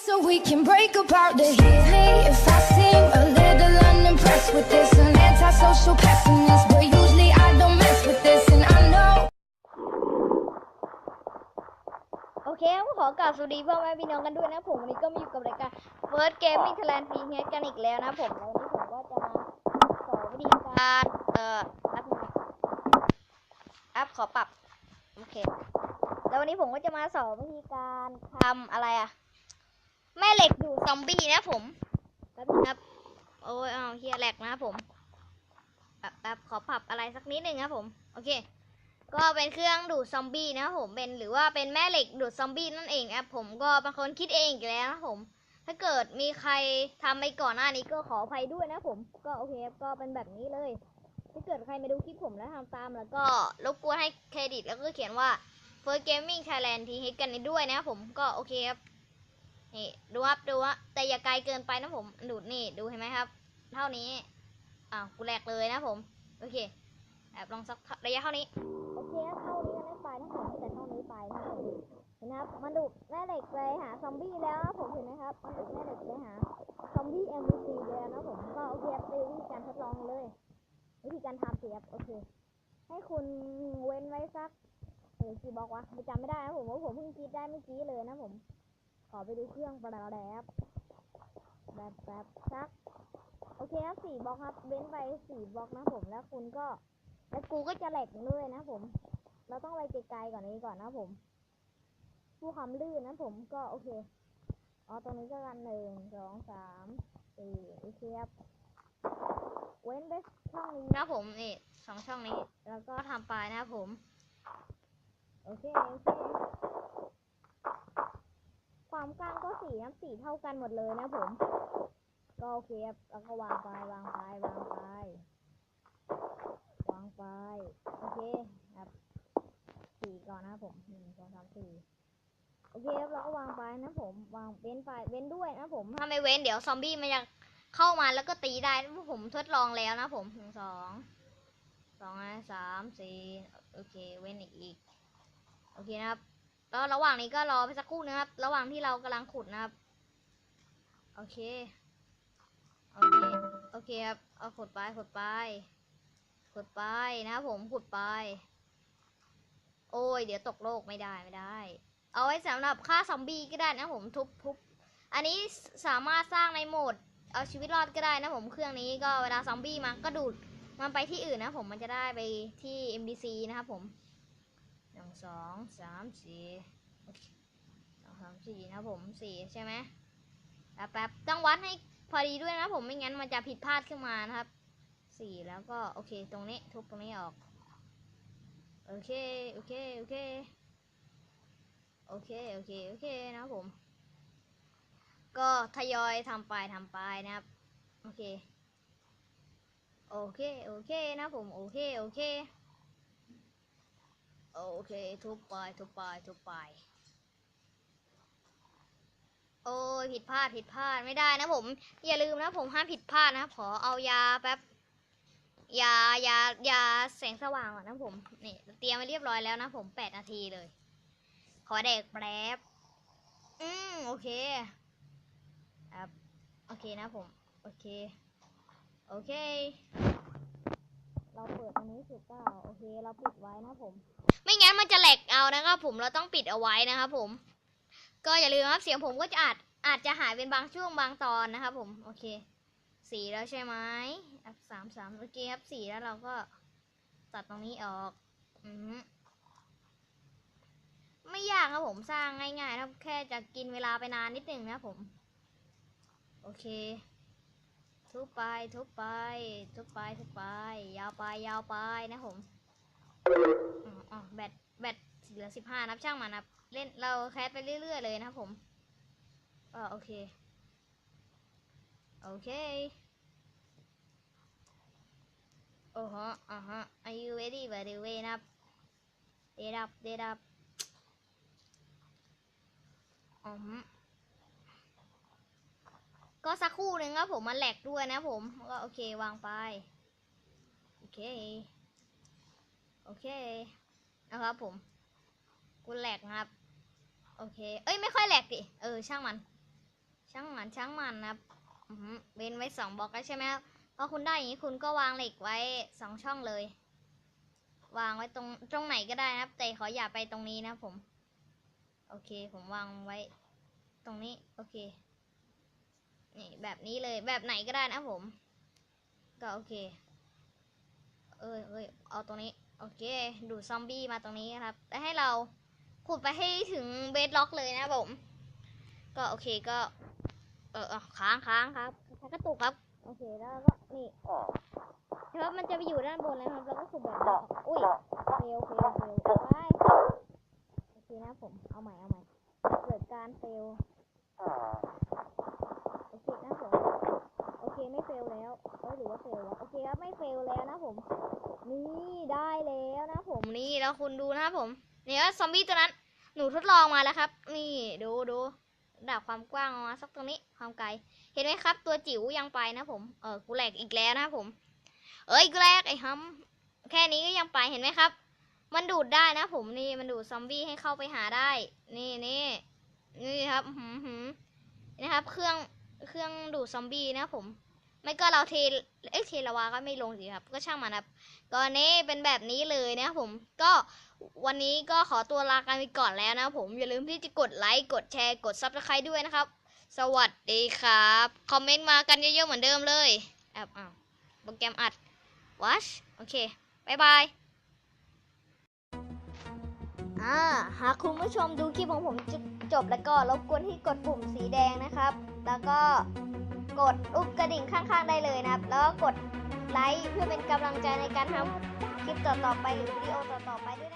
So we can break apart the hit me if I seem a little unimpressed with this. An antisocial pessimist, but usually I don't mess with this, and I know. โอเคครับขอกราบสวัสดีพ่อแม่พี่น้องกันด้วยนะผมวันนี้ก็มาอยู่กับรายการ First Gaming Thailand Team Head กันอีกแล้วนะผมแล้ววันนี้ผมก็จะมาสอนวิธีการเอ่อแอปนะครับแอปขอปรับโอเคแล้ววันนี้ผมก็จะมาสอนวิธีการทำอะไรอะ แม่เหล็กดูดซอมบี้นะผมแป๊บครับ โอ้ยเอาเฮียแหลกนะครับผมแป๊บแป๊บขอปรับอะไรสักนิดหนึ่งครับผม โอเค ก็เป็นเครื่องดูดซอมบี้นะครับผมเป็นหรือว่าเป็นแม่เหล็กดูดซอมบี้นั่นเองครับผมก็เป็นคนคิดเองอีกแล้วนะผม ถ้าเกิดมีใครทำไปก่อนหน้านี้ก็ขออภัยด้วยนะผม ก็โอเคครับก็เป็นแบบนี้เลย ถ้าเกิดใครมาดูคลิปผมแล้วทำตามแล้วก็รบกวนให้เครดิตแล้วก็เขียนว่า First Gaming Thailand ทีฮิตกันด้วยนะครับผมก็โอเคครับ นี่ดูครับดูว่าแต่อย่าไกลเกินไปนะผมดูดนี่ดูเห็นไหมครับ เท่านี้อ้าวกูแหลกเลยนะผมโอเคแอบลองสักระยะเท่านี้โอเคเท่านี้มันไม่ไปนะผมแต่เท่านี้ไปนะผมเห็นนะครับมันดูดแม่เหล็กไปหาซอมบี้แล้วนะผมเห็นไหมครับมันดูดแม่เหล็กไปหาซอมบี้ MVP เลยนะผมก็โอเคครับไปวิธีการทดลองเลย วิธีการทำเสียบโอเค ให้คุณเว้นไว้สักเออกี่บอกวะไม่จำไม่ได้นะผมว่าผมเพิ่งคิดได้เมื่อกี้เลยนะผม อไปดูเครื่องประดับแบบแบบสัก โอเคครับสี่บล็อกครับ เว้นไปสี่บล็อกนะผม แล้วคุณก็ แล้วกูก็จะแหลกด้วยนะผม เราต้องไปไกลๆก่อนนี้ก่อนนะผม ผู้ความลื่นนะผมก็โอเค อ๋อ ตรงนี้ก็กันหนึ่งสองสามสี่โอเคครับ เว้นไปช่องนี้นะผมนี่สองช่องนี้ แล้วก็ทำปายนะผม โอเคโอเค ความกว้างก็ สี่นะสี่เท่ากันหมดเลยนะผม ก็โอเคครับแล้วก็วางไปวางไปวางไปวางไปโอเคครับสีก่อนนะผมหนึ่งสองสามสี่โอเคครับเราก็วางไปนะผม วางเว้นไปเว้นด้วยนะผมถ้าไม่เว้นเดี๋ยวซอมบี้มันจะเข้ามาแล้วก็ตีได้ผมทดลองแล้วนะผมหนึ่งสองสองนะสามสี่โอเค เว้นอีกอีกโอเคนะครับ แล้วระหว่างนี้ก็รอไปสักครู่นะครับ ระหว่างที่เรากำลังขุดนะครับ โอเค โอเค โอเคครับ เอาขุดไป ขุดไป ขุดไปนะครับผม ขุดไป โอ้ย เดี๋ยวตกโลกไม่ได้ไม่ได้ เอาไว้สำหรับฆ่าซอมบี้ก็ได้นะผม ทุบทุบอันนี้สามารถสร้างในโหมด เอาชีวิตรอดก็ได้นะผมเครื่องนี้ก็เวลาซอมบี้มาก็ดูดมันไปที่อื่นนะผมมันจะได้ไปที่ MDC นะครับผม หนึ่งสองสามสี่สองสามสี่นะผมสี่ใช่ไหมแป๊บแป๊บต้องวัดให้พอดีด้วยนะผมไม่งั้นมันจะผิดพลาดขึ้นมานะครับสี่แล้วก็โอเคตรงนี้ทุบตรงนี้ออก โอเค โอเค โอเค โอเค โอเค โอเคนะผม ก็ทยอยทำไปทำไปนะครับ โอเค โอเค โอเคนะผม โอเค โอเค โอเค ทุบไปทุบไปทุบไป โอ้ยผิดพลาดผิดพลาดไม่ได้นะผม อย่าลืมนะผมห้ามผิดพลาดนะขอเอายาแป๊บยายายาแสงสว่างก่อนนะผมนี่เตรียมไว้เรียบร้อยแล้วนะผมแปดนาทีเลย ขอเด็กแป๊บอืมโอเคครับโอเคนะผม โอเค โอเค เราเปิดตรงนี้สุดเก้าโอเค เราปิดไว้นะผม ไม่งั้นมันจะแหลกเอานะครับผมเราต้องปิดเอาไว้นะครับผม ก็อย่าลืมครับเสียงผมก็จะอาจอาจจะหายเป็นบางช่วงบางตอนนะครับผมโอเคสี่แล้วใช่ไหมอัพสามสามโอเคครับสี่แล้วเราก็ตัดตรงนี้ออกอือฮึไม่ยากครับผมสร้างง่ายๆครับแค่จะกินเวลาไปนานนิดหนึ่งนะครับผม โอเค ทุบไป ทุบไป ทุบไป ทุบไป ยาวไป ยาวไปนะผมอ๋ออ๋อแบต แบตเหลือสิบห้านับช่างมันนะเล่น เราแคสไปเรื่อย ๆ เลยนะครับผมโอเค โอเค โอ้ฮะอ่าฮะ are you ready by the way นะครับ dead up dead up อือ ก็สักครู่หนึ่งครับผมมันแหลกด้วยนะผมก็โอเควางไป โอเค โอเค นะครับผม กูแหลกนะครับ โอเค เอ้ยไม่ค่อยแหลกดิ เออ ช่างมัน ช่างมันช่างมันนะครับเว้นไว้สองบล็อกแล้วใช่ไหมครับพอคุณได้อย่างนี้คุณก็วางเหล็กไว้สองช่องเลย วางไว้ตรงตรงไหนก็ได้นะครับ แต่ขออย่าไปตรงนี้นะผม โอเค ผมวางไว้ ตรงนี้ โอเค นี่แบบนี้เลยแบบไหนก็ได้นะผม ก็โอเค เอ้ยเอ้ยเอาตรงนี้ โอเค ดูซอมบี้มาตรงนี้นะครับแล้วให้เราขุดไปให้ถึงเบสล็อกเลยนะผม ก็โอเคก็ เออเอค้างค้างครับถ้ากระตุกครับ โอเคแล้วก็นี่ครับมันจะไปอยู่ด้านบนเลยครับแล้วก็ขุดแบบนี้ออกอุ้ยเฟลเฟลเฟลไปโอเคนะผมเอาใหม่เอาใหม่เกิดการเฟล โอเคนะผม โอเค ไม่เฟลแล้วเอ้ยหรือว่าเฟลแล้วโอเคครับไม่เฟลแล้วนะผม นี่ได้แล้วนะผมนี่แล้วคุณดูนะครับผมเนี่ยซอมบี้ตัวนั้น หนูทดลองมาแล้วครับ นี่ดูดูดับความกว้างเอามาสักตรงนี้ความไกล เห็นไหมครับ ตัวจิ๋วยังไปนะผมเออกูแหลกอีกแล้วนะผม เอ้ยกูแหลกไอ้ฮัมแค่นี้ก็ยังไปเห็นไหมครับ มันดูดได้นะผมนี่มันดูดซอมบี้ให้เข้าไปหาได้ นี่นี่นี่ครับหือหือนะครับ เครื่องเครื่องดูดซอมบี้นะผม ไม่ก็เราเทเอ้ยเทลาวาก็ไม่ลงสิครับ ก็ช่างมันครับก็นี้เป็นแบบนี้เลยนะครับผมก็วันนี้ก็ขอตัวลากันไปก่อนแล้วนะครับผมอย่าลืมที่จะกดไลค์กดแชร์กดซับสไครต์ด้วยนะครับ สวัสดีครับ คอมเมนต์มากันเยอะๆเหมือนเดิมเลยแอบอ้าวโปรแกรมอัดวัชโอเคบายบายอ่าหากคุณผู้ชมดูคลิปของผมจจบแล้วก็รบกวนที่กดปุ่มสีแดงนะครับ แล้วก็ กดอุบกระดิ่งข้างๆได้เลยนะครับ แล้วก็กดไลค์เพื่อเป็นกำลังใจในการทำคลิปต่อๆไปหรือวิดีโอต่อๆไปด้วย